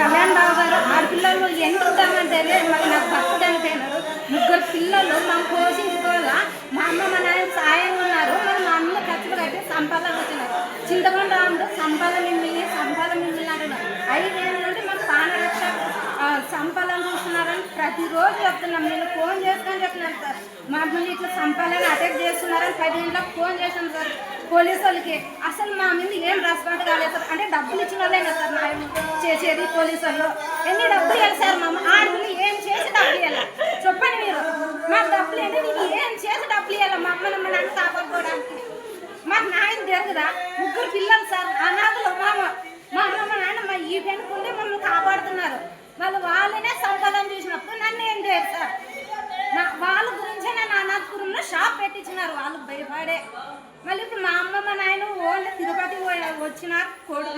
కళ్యాణ్ బాబు గారు ఆడపిల్లలు ఎంత ఉంటామని తెలియదు మరి నాకు భక్తుడు అనిపోయినారు ముగ్గురు పిల్లలు మనం పోషించుకోవాలా? మా అమ్మ మా నాయన సాయం ఉన్నారు. మరి మా అమ్మ ఖర్చులు కట్టి సంపాదనకు వచ్చినారు చింతపండు రాముడు సంపాద మిమ్మల్ని సంపాదన మిమ్మల్ని అంటున్నారు. అవి ఏంటంటే మన పానరక్ష సంపాదన చూస్తున్నారని ప్రతిరోజు చెప్తున్నాం. నేను ఫోన్ చేసుకొని చెప్తున్నాను సార్. మమ్మల్ని ఇట్లా సంపాలని అటాక్ చేస్తున్నారని పదిహేనులకు ఫోన్ చేశాను సార్. పోలీసు వాళ్ళకి. అసలు మా మీద ఏం రెస్పాండ్ కాలేదు సార్. అంటే డబ్బులు ఇచ్చిన వాళ్ళైనా సార్. చేసేది పోలీసు వాళ్ళు ఎన్ని డబ్బులు ఇవ్వాలి సార్ మా ఆడపిల్లి ఏం చేసి డబ్బులు ఇవ్వాలి? చెప్పండి మీరు. మాకు డబ్బులు ఏంటి నీకు ఏం చేసి డబ్బులు ఇవ్వాలి మా అమ్మ నమ్మ నన్ను కాపాడుకోవడానికి? మాకు నాయన జరుగుదా? ముగ్గురు పిల్లలు సార్ అనాథలు మామ. మా అమ్మ నాన్న మా ఈ పెనుకుంటే మమ్మల్ని కాపాడుతున్నారు. వాళ్ళు వాళ్ళనే సంపాదన చూసినప్పుడు నన్ను ఏం చేయరు సార్? నా వాళ్ళ గురించే నేను అనాథపురంలో షాప్ పెట్టించినారు. వాళ్ళు భయపడే. మళ్ళీ ఇప్పుడు మా అమ్మ మా నాయన ఓన్లీ తిరుపతి వచ్చినారు కోడు